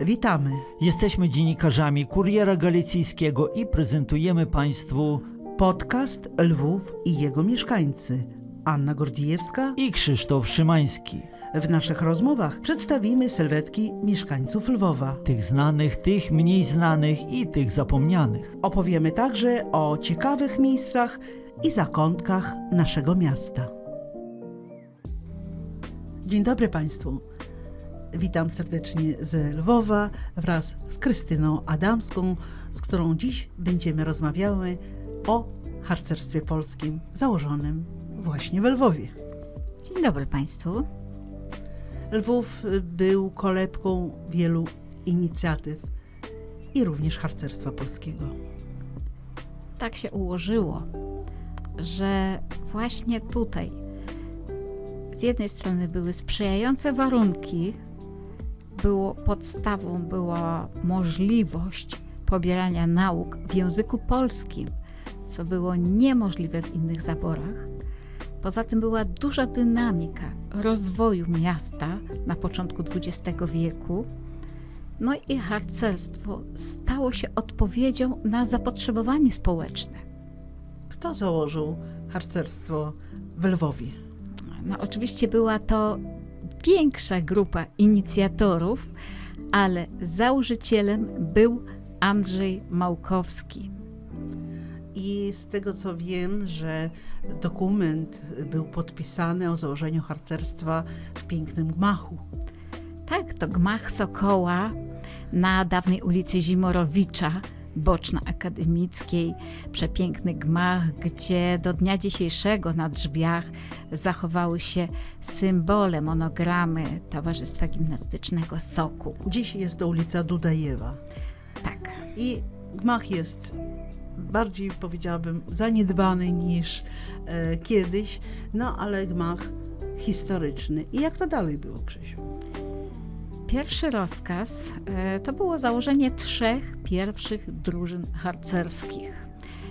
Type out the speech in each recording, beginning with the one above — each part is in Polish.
Witamy. Jesteśmy dziennikarzami Kuriera Galicyjskiego i prezentujemy Państwu Podcast Lwów i jego mieszkańcy. Anna Gordijewska. i Krzysztof Szymański. W naszych rozmowach przedstawimy sylwetki mieszkańców Lwowa. Tych znanych, tych mniej znanych i tych zapomnianych. Opowiemy także o ciekawych miejscach i zakątkach naszego miasta. Dzień dobry Państwu. Witam serdecznie z Lwowa wraz z Krystyną Adamską, z którą dziś będziemy rozmawiały o harcerstwie polskim założonym właśnie w Lwowie. Dzień dobry Państwu. Lwów był kolebką wielu inicjatyw i również harcerstwa polskiego. Tak się ułożyło, że właśnie tutaj z jednej strony były sprzyjające warunki, było podstawą była możliwość pobierania nauk w języku polskim, co było niemożliwe w innych zaborach. Poza tym była duża dynamika rozwoju miasta na początku XX wieku. No i harcerstwo stało się odpowiedzią na zapotrzebowanie społeczne. Kto założył harcerstwo w Lwowie? No, oczywiście była to większa grupa inicjatorów, ale założycielem był Andrzej Małkowski. I z tego co wiem, że dokument był podpisany o założeniu harcerstwa w pięknym gmachu. Tak, to gmach Sokoła na dawnej ulicy Zimorowicza, boczna akademickiej, przepiękny gmach, gdzie do dnia dzisiejszego na drzwiach zachowały się symbole, monogramy Towarzystwa Gimnastycznego Soku. Dziś jest to ulica Dudajewa. Tak. I gmach jest bardziej, powiedziałabym, zaniedbany niż e, kiedyś, no ale gmach historyczny. I jak to dalej było, Krzysiu? Pierwszy rozkaz e, to było założenie trzech pierwszych drużyn harcerskich,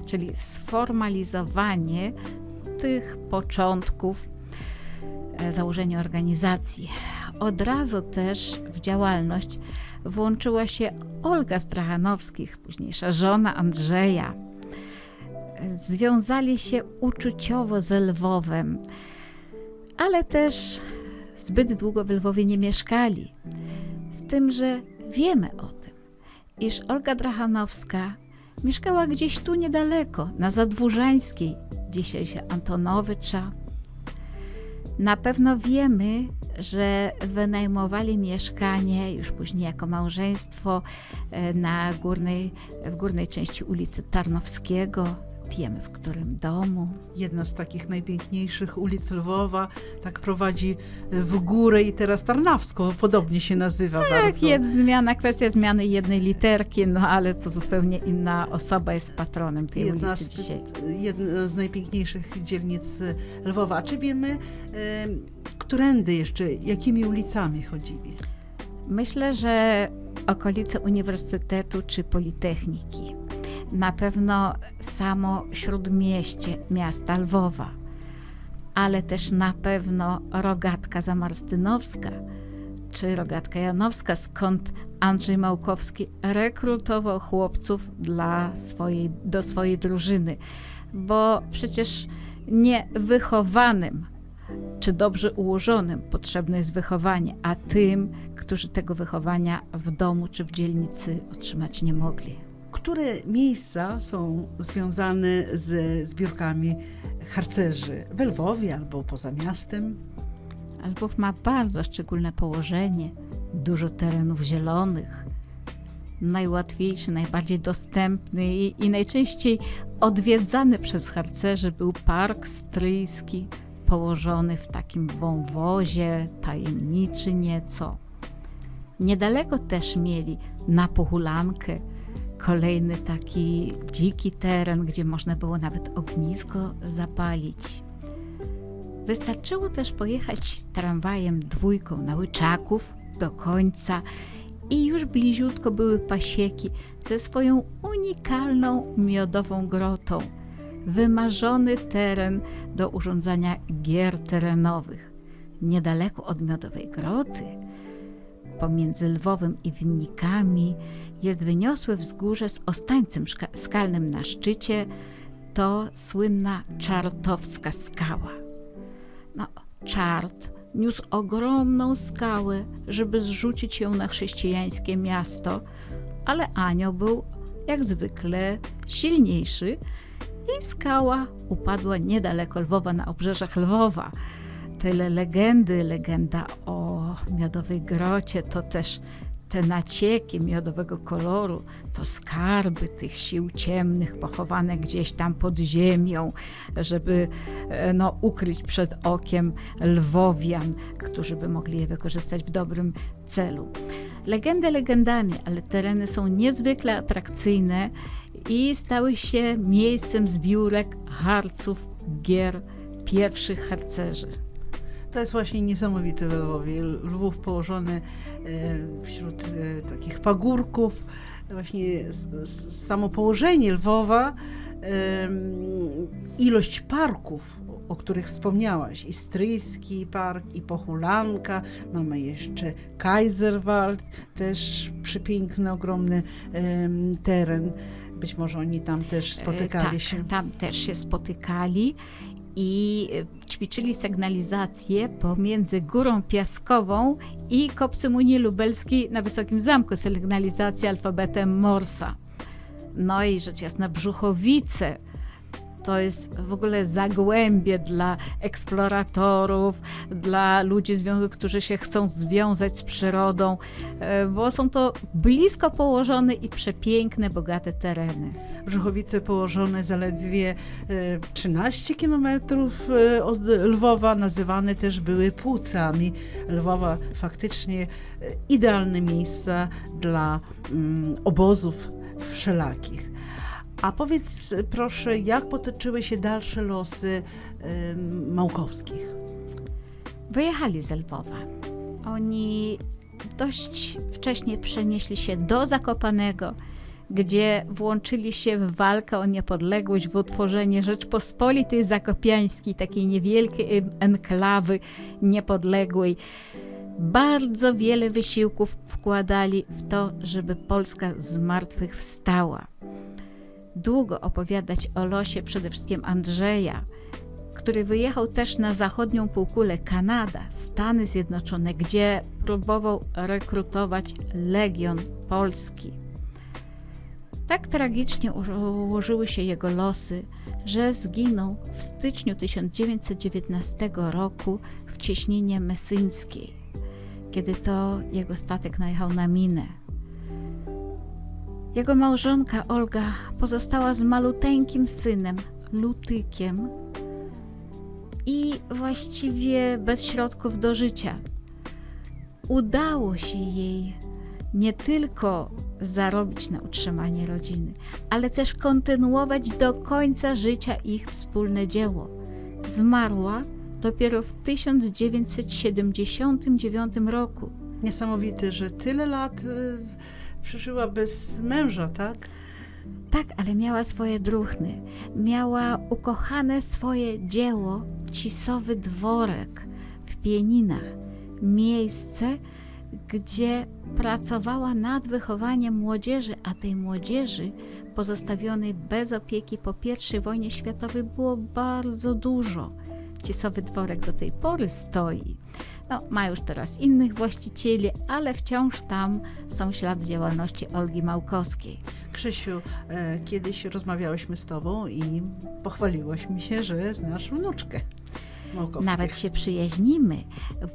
czyli sformalizowanie tych początków e, założenia organizacji. Od razu też w działalność włączyła się Olga Strachanowskich, późniejsza żona Andrzeja. Związali się uczuciowo z Lwowem, ale też zbyt długo w Lwowie nie mieszkali. Z tym, że wiemy o tym, iż Olga Drachanowska mieszkała gdzieś tu niedaleko, na Zadwórzańskiej, dzisiejsza Antonowycza. Na pewno wiemy, że wynajmowali mieszkanie już później jako małżeństwo e, na górnej, w górnej części ulicy Tarnowskiego. Wiemy w którym domu. Jedna z takich najpiękniejszych ulic Lwowa, tak prowadzi w górę i teraz Tarnawsko, podobnie się nazywa Tak, bardzo. jest zmiana, kwestia zmiany jednej literki, no ale to zupełnie inna osoba jest patronem tej Jedna ulicy z, dzisiaj. jedna z najpiękniejszych dzielnic e, Lwowa. A czy wiemy, e, którędy jeszcze, jakimi ulicami chodzili? Myślę, że okolice Uniwersytetu czy Politechniki. Na pewno samo śródmieście miasta Lwowa, ale też na pewno Rogatka Zamarstynowska czy Rogatka Janowska, skąd Andrzej Małkowski rekrutował chłopców dla swojej, do swojej drużyny, bo przecież nie wychowanym czy dobrze ułożonym potrzebne jest wychowanie, a tym, którzy tego wychowania w domu czy w dzielnicy otrzymać nie mogli. Które miejsca są związane ze zbiórkami harcerzy w Lwowie albo poza miastem? Lwów ma bardzo szczególne położenie, dużo terenów zielonych. Najłatwiejszy, najbardziej dostępny i, i najczęściej odwiedzany przez harcerzy był Park Stryjski, położony w takim wąwozie, tajemniczy nieco. Niedaleko też mieli na Pochulankę, kolejny taki dziki teren, gdzie można było nawet ognisko zapalić. Wystarczyło też pojechać tramwajem dwójką na Łyczaków do końca i już bliziutko były pasieki ze swoją unikalną miodową grotą. Wymarzony teren do urządzania gier terenowych. Niedaleko od miodowej groty pomiędzy Lwowem i Winnikami jest wyniosłe wzgórze z ostańcem skalnym na szczycie. To słynna Czartowska skała. No, Czart niósł ogromną skałę, żeby zrzucić ją na chrześcijańskie miasto, ale anioł był jak zwykle silniejszy i skała upadła niedaleko Lwowa, na obrzeżach Lwowa. Tyle legendy, legenda o miodowej grocie, to też te nacieki miodowego koloru, to skarby tych sił ciemnych pochowane gdzieś tam pod ziemią, żeby e, no, ukryć przed okiem lwowian, którzy by mogli je wykorzystać w dobrym celu. Legendy legendami, ale tereny są niezwykle atrakcyjne i stały się miejscem zbiórek harców, gier pierwszych harcerzy. To jest właśnie niesamowite w Lwowie. Lwów położony e, wśród e, takich pagórków. Właśnie samo położenie Lwowa, ilość parków, o których wspomniałaś, i Stryjski Park, i Pochulanka, mamy jeszcze Kaiserwald, też przepiękny, ogromny teren. Być może oni tam też spotykali E, tak, się. Tam też się spotykali i e, ćwiczyli sygnalizację pomiędzy Górą Piaskową i Kopcem Unii Lubelskiej na Wysokim Zamku. Sygnalizacja alfabetem Morsa. No i rzecz jasna Brzuchowice. To jest w ogóle zagłębie dla eksploratorów, dla ludzi, którzy się chcą związać z przyrodą, e, bo są to blisko położone i przepiękne, bogate tereny. Brzuchowice położone zaledwie e, 13 kilometrów e, od Lwowa, nazywane też były płucami Lwowa. Faktycznie e, idealne miejsca dla mm, obozów wszelakich. A powiedz proszę, jak potoczyły się dalsze losy e, Małkowskich? Wyjechali z Lwowa. Oni dość wcześnie przenieśli się do Zakopanego, gdzie włączyli się w walkę o niepodległość, w utworzenie Rzeczpospolitej Zakopiańskiej, takiej niewielkiej enklawy niepodległej. Bardzo wiele wysiłków wkładali w to, żeby Polska z martwych wstała. Długo opowiadać o losie przede wszystkim Andrzeja, który wyjechał też na zachodnią półkulę Kanada, Stany Zjednoczone, gdzie próbował rekrutować Legion Polski. Tak tragicznie uło- ułożyły się jego losy, że zginął w styczniu 1919 roku w cieśninie mesyńskiej, kiedy to jego statek najechał na minę. Jego małżonka Olga pozostała z maluteńkim synem, Lutykiem, i właściwie bez środków do życia. Udało się jej nie tylko zarobić na utrzymanie rodziny, ale też kontynuować do końca życia ich wspólne dzieło. Zmarła dopiero w 1979 roku. Niesamowite, że tyle lat e, przeżyła bez męża, tak? Tak, ale miała swoje druchny. Miała ukochane swoje dzieło, Cisowy Dworek w Pieninach. Miejsce, gdzie pracowała nad wychowaniem młodzieży, a tej młodzieży pozostawionej bez opieki po I wojnie światowej było bardzo dużo. Cisowy Dworek do tej pory stoi. No, ma już teraz innych właścicieli, ale wciąż tam są ślady działalności Olgi Małkowskiej. Krzysiu, e, kiedyś rozmawiałyśmy z tobą i pochwaliłaś mi się, że znasz wnuczkę Małkowskich. Nawet się przyjaźnimy.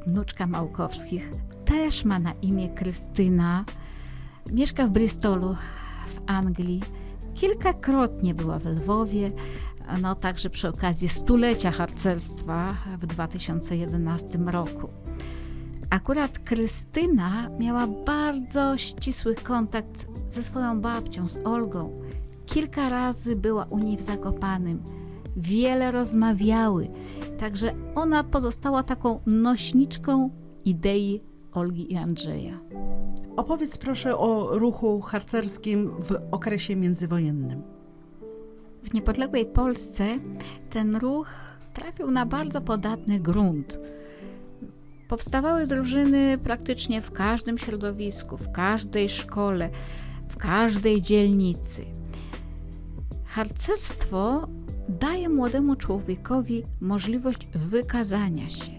Wnuczka Małkowskich też ma na imię Krystyna. Mieszka w Bristolu, w Anglii. Kilkakrotnie była w Lwowie, no także przy okazji stulecia harcerstwa w 2011 roku. Akurat Krystyna miała bardzo ścisły kontakt ze swoją babcią, z Olgą. Kilka razy była u niej w Zakopanym. Wiele rozmawiały. Także ona pozostała taką nośniczką idei Olgi i Andrzeja. Opowiedz proszę o ruchu harcerskim w okresie międzywojennym. W niepodległej Polsce ten ruch trafił na bardzo podatny grunt. Powstawały drużyny praktycznie w każdym środowisku, w każdej szkole, w każdej dzielnicy. Harcerstwo daje młodemu człowiekowi możliwość wykazania się,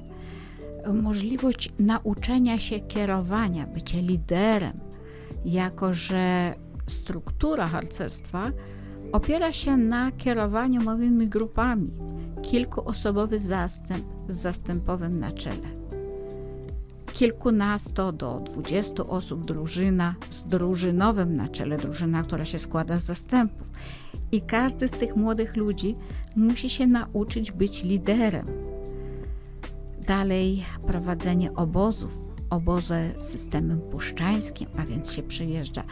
możliwość nauczenia się kierowania, bycia liderem, jako że struktura harcerstwa opiera się na kierowaniu małymi grupami, kilkuosobowy zastęp z zastępowym na czele. Kilkunasto do dwudziestu osób drużyna z drużynowym na czele, drużyna, która się składa z zastępów. I każdy z tych młodych ludzi musi się nauczyć być liderem. Dalej prowadzenie obozów, obozy systemem puszczańskim, a więc się przyjeżdża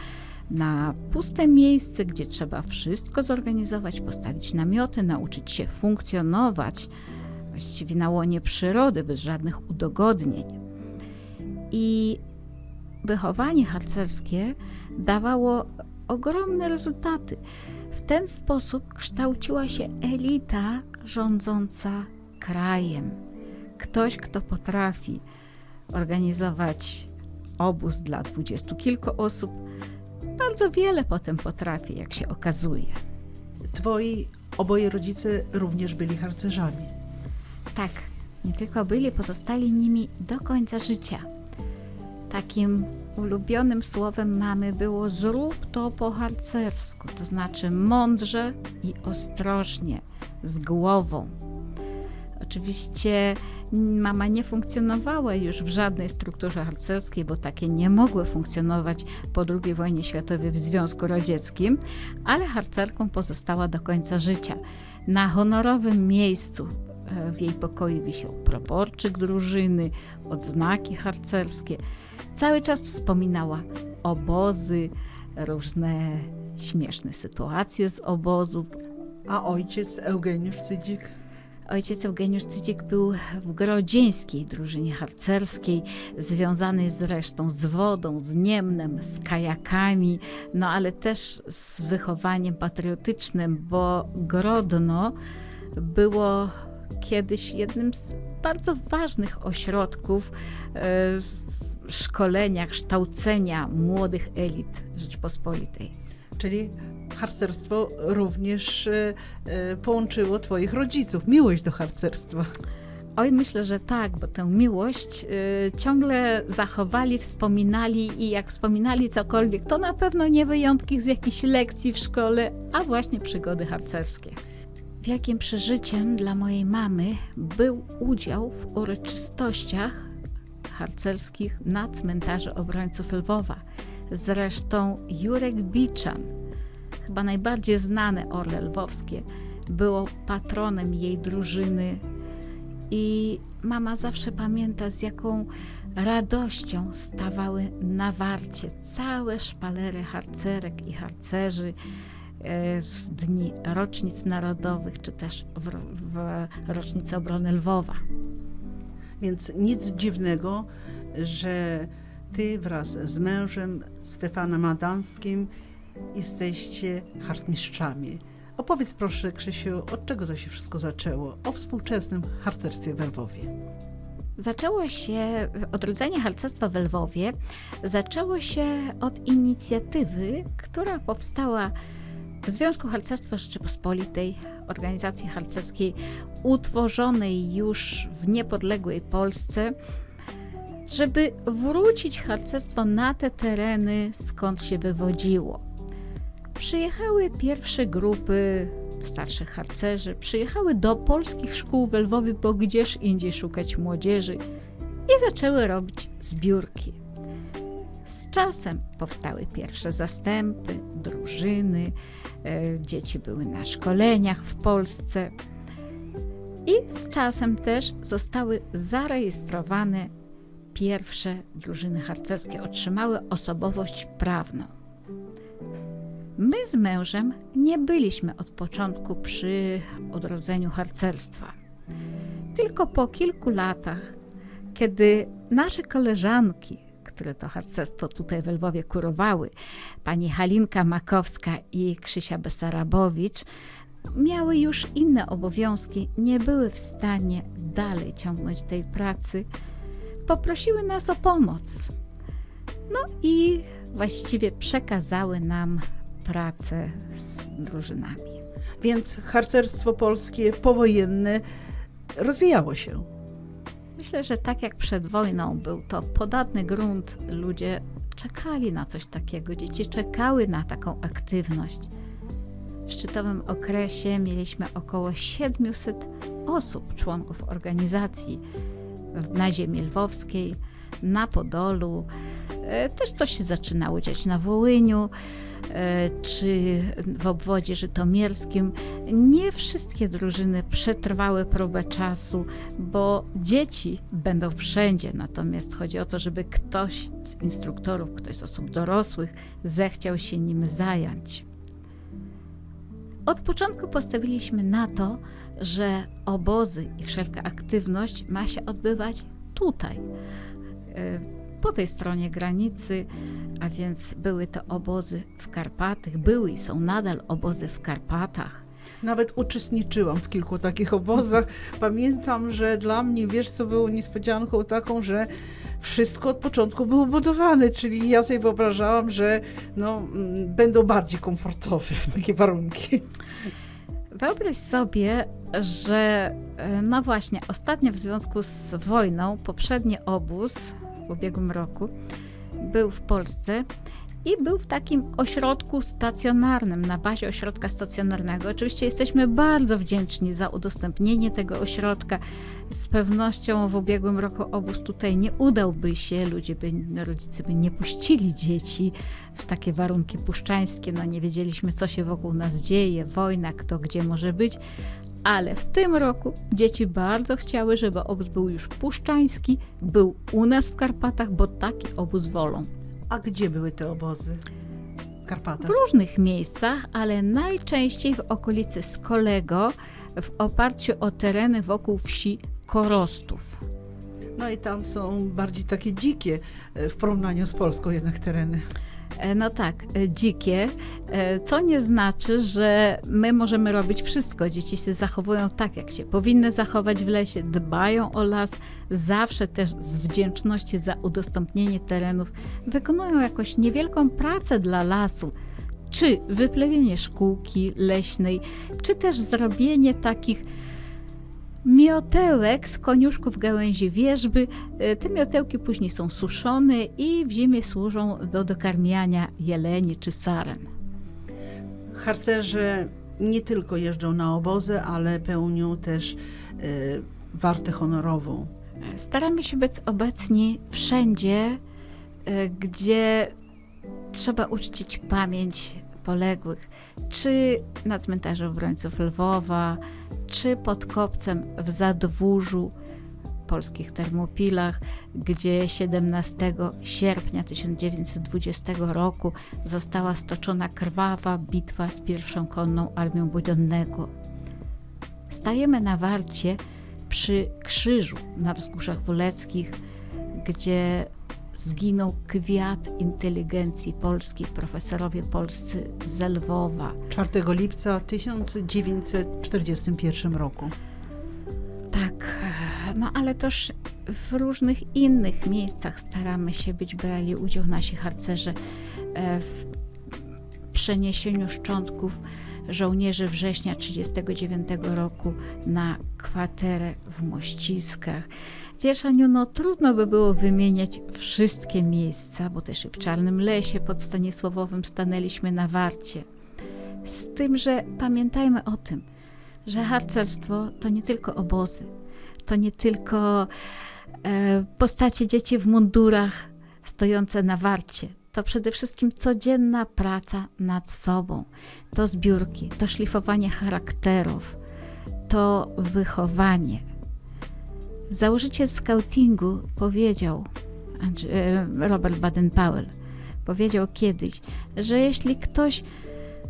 na puste miejsce, gdzie trzeba wszystko zorganizować, postawić namioty, nauczyć się funkcjonować właściwie na łonie przyrody, bez żadnych udogodnień. I wychowanie harcerskie dawało ogromne rezultaty. W ten sposób kształciła się elita rządząca krajem. Ktoś, kto potrafi organizować obóz dla dwudziestu kilku osób, bardzo wiele potem potrafi, jak się okazuje. Twoi oboje rodzice również byli harcerzami. Tak, nie tylko byli, pozostali nimi do końca życia. Takim ulubionym słowem mamy było zrób to po harcersku, to znaczy mądrze i ostrożnie, z głową. Oczywiście mama nie funkcjonowała już w żadnej strukturze harcerskiej, bo takie nie mogły funkcjonować po II wojnie światowej w Związku Radzieckim, ale harcerką pozostała do końca życia. Na honorowym miejscu w jej pokoju wisiał proporczyk drużyny, odznaki harcerskie. Cały czas wspominała obozy, różne śmieszne sytuacje z obozów, A ojciec Eugeniusz Cydzik? Ojciec Eugeniusz Cydzik był w grodzieńskiej drużynie harcerskiej, związany zresztą z wodą, z Niemnem, z kajakami, no ale też z wychowaniem patriotycznym, bo Grodno było kiedyś jednym z bardzo ważnych ośrodków e, szkolenia, kształcenia młodych elit Rzeczpospolitej. Czyli harcerstwo również e, e, połączyło twoich rodziców, miłość do harcerstwa. Oj, myślę, że tak, bo tę miłość y, ciągle zachowali, wspominali i jak wspominali cokolwiek, to na pewno nie wyjątki z jakichś lekcji w szkole, a właśnie przygody harcerskie. Wielkim przeżyciem dla mojej mamy był udział w uroczystościach harcerskich na cmentarzu obrońców Lwowa. Zresztą Jurek Biczan, chyba najbardziej znane orle lwowskie, było patronem jej drużyny i mama zawsze pamięta, z jaką radością stawały na warcie całe szpalery harcerek i harcerzy w dni rocznic narodowych, czy też w, w rocznicę obrony Lwowa. Więc nic dziwnego, że ty wraz z mężem Stefanem Adamskim jesteście hartmistrzami. Opowiedz proszę, Krzysiu, od czego to się wszystko zaczęło? O współczesnym harcerstwie w Lwowie. Zaczęło się, odrodzenie harcerstwa w Lwowie zaczęło się od inicjatywy, która powstała w Związku Harcerstwa Rzeczypospolitej, organizacji harcerskiej utworzonej już w niepodległej Polsce, żeby wrócić harcerstwo na te tereny, skąd się wywodziło. Przyjechały pierwsze grupy starszych harcerzy, przyjechały do polskich szkół w Lwowie, bo gdzież indziej szukać młodzieży i zaczęły robić zbiórki. Z czasem powstały pierwsze zastępy, drużyny, dzieci były na szkoleniach w Polsce i z czasem też zostały zarejestrowane pierwsze drużyny harcerskie, otrzymały osobowość prawną. My z mężem nie byliśmy od początku przy odrodzeniu harcerstwa. Tylko po kilku latach, kiedy nasze koleżanki, które to harcerstwo tutaj w Lwowie kurowały, pani Halinka Makowska i Krzysia Besarabowicz, miały już inne obowiązki, nie były w stanie dalej ciągnąć tej pracy, poprosiły nas o pomoc. No i właściwie przekazały nam pracę z drużynami. Więc harcerstwo polskie powojenne rozwijało się. Myślę, że tak jak przed wojną był to podatny grunt, ludzie czekali na coś takiego, dzieci czekały na taką aktywność. W szczytowym okresie mieliśmy około 700 osób, członków organizacji na ziemi lwowskiej, na Podolu. E, Też coś się zaczynało dziać na Wołyniu e, czy w obwodzie żytomierskim. Nie wszystkie drużyny przetrwały próbę czasu, bo dzieci będą wszędzie. Natomiast chodzi o to, żeby ktoś z instruktorów, ktoś z osób dorosłych zechciał się nim zająć. Od początku postawiliśmy na to, że obozy i wszelka aktywność ma się odbywać tutaj, e, po tej stronie granicy, a więc były to obozy w Karpatach, były i są nadal obozy w Karpatach. Nawet uczestniczyłam w kilku takich obozach. Pamiętam, że dla mnie, wiesz, co było niespodzianką taką, że wszystko od początku było budowane, czyli ja sobie wyobrażałam, że no, mm, będą bardziej komfortowe takie warunki. Wyobraź sobie, że e, no właśnie, ostatnio w związku z wojną, poprzedni obóz w ubiegłym roku był w Polsce i był w takim ośrodku stacjonarnym, na bazie ośrodka stacjonarnego. Oczywiście jesteśmy bardzo wdzięczni za udostępnienie tego ośrodka. Z pewnością w ubiegłym roku obóz tutaj nie udałby się, ludzie by, rodzice by nie puścili dzieci w takie warunki puszczańskie. No nie wiedzieliśmy, co się wokół nas dzieje, wojna, kto gdzie może być. Ale w tym roku dzieci bardzo chciały, żeby obóz był już puszczański, był u nas w Karpatach, bo taki obóz wolą. A gdzie były te obozy? W Karpatach. W różnych miejscach, ale najczęściej w okolicy Skolego, w oparciu o tereny wokół wsi Korostów. No i tam są bardziej takie dzikie e, w porównaniu z Polską jednak tereny. E, No tak, e, dzikie, e, co nie znaczy, że my możemy robić wszystko. Dzieci się zachowują tak, jak się powinny zachować w lesie, dbają o las, zawsze też z wdzięczności za udostępnienie terenów wykonują jakąś niewielką pracę dla lasu. Czy wyplewienie szkółki leśnej, czy też zrobienie takich miotełek z koniuszków gałęzi wierzby. E, Te miotełki później są suszone i w zimie służą do dokarmiania jeleni czy saren. Harcerze nie tylko jeżdżą na obozy, ale pełnią też e, wartę honorową. Staramy się być obecni wszędzie, e, gdzie trzeba uczcić pamięć poległych, czy na cmentarzu obrońców Lwowa, czy pod kopcem w Zadwórzu, polskich Termopilach, gdzie 17 sierpnia 1920 roku została stoczona krwawa bitwa z pierwszą konną armią Budionnego. Stajemy na warcie przy krzyżu na wzgórzach woleckich, gdzie zginął kwiat inteligencji polskiej, profesorowie polscy z Lwowa. 4 lipca 1941 roku. Tak, no ale też w różnych innych miejscach staramy się być, brali udział nasi harcerze e, w przeniesieniu szczątków żołnierzy września 1939 roku na kwaterę w Mościskach. Wiesz, Aniu, no trudno by było wymieniać wszystkie miejsca, bo też i w Czarnym Lesie pod Stanisławowym stanęliśmy na warcie. Z tym, że pamiętajmy o tym, że harcerstwo to nie tylko obozy, to nie tylko e, postacie dzieci w mundurach stojące na warcie. To przede wszystkim codzienna praca nad sobą. To zbiórki, to szlifowanie charakterów, to wychowanie. Założyciel scoutingu powiedział, e, Robert Baden-Powell, powiedział kiedyś, że jeśli ktoś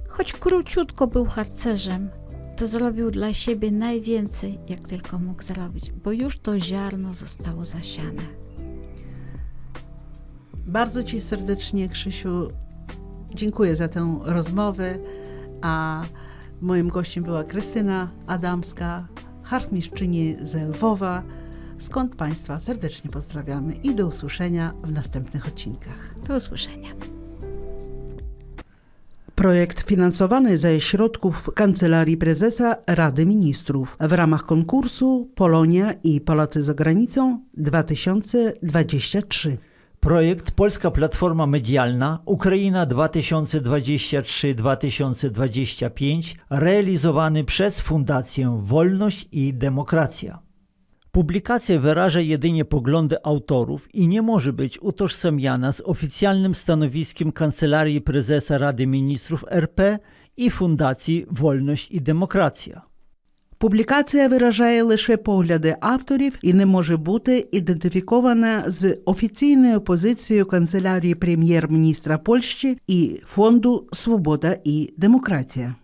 choć króciutko był harcerzem, to zrobił dla siebie najwięcej, jak tylko mógł zrobić, bo już to ziarno zostało zasiane. Bardzo Ci serdecznie, Krzysiu, dziękuję za tę rozmowę, a moim gościem była Krystyna Adamska, hartmistrzyni z Lwowa, skąd Państwa serdecznie pozdrawiamy i do usłyszenia w następnych odcinkach. Do usłyszenia. Projekt finansowany ze środków Kancelarii Prezesa Rady Ministrów w ramach konkursu Polonia i Polacy za granicą 2023. Projekt Polska Platforma Medialna Ukraina 2023-2025 realizowany przez Fundację Wolność i Demokracja. Publikacja wyraża jedynie poglądy autorów i nie może być utożsamiana z oficjalnym stanowiskiem Kancelarii Prezesa Rady Ministrów RP і Фундації Вольність і Демократія. Публікація виражає лише погляди авторів і не може бути ідентифікована з офіційною позицією канцелярії прем'єр-міністра Польщі і фонду Свобода і демократія.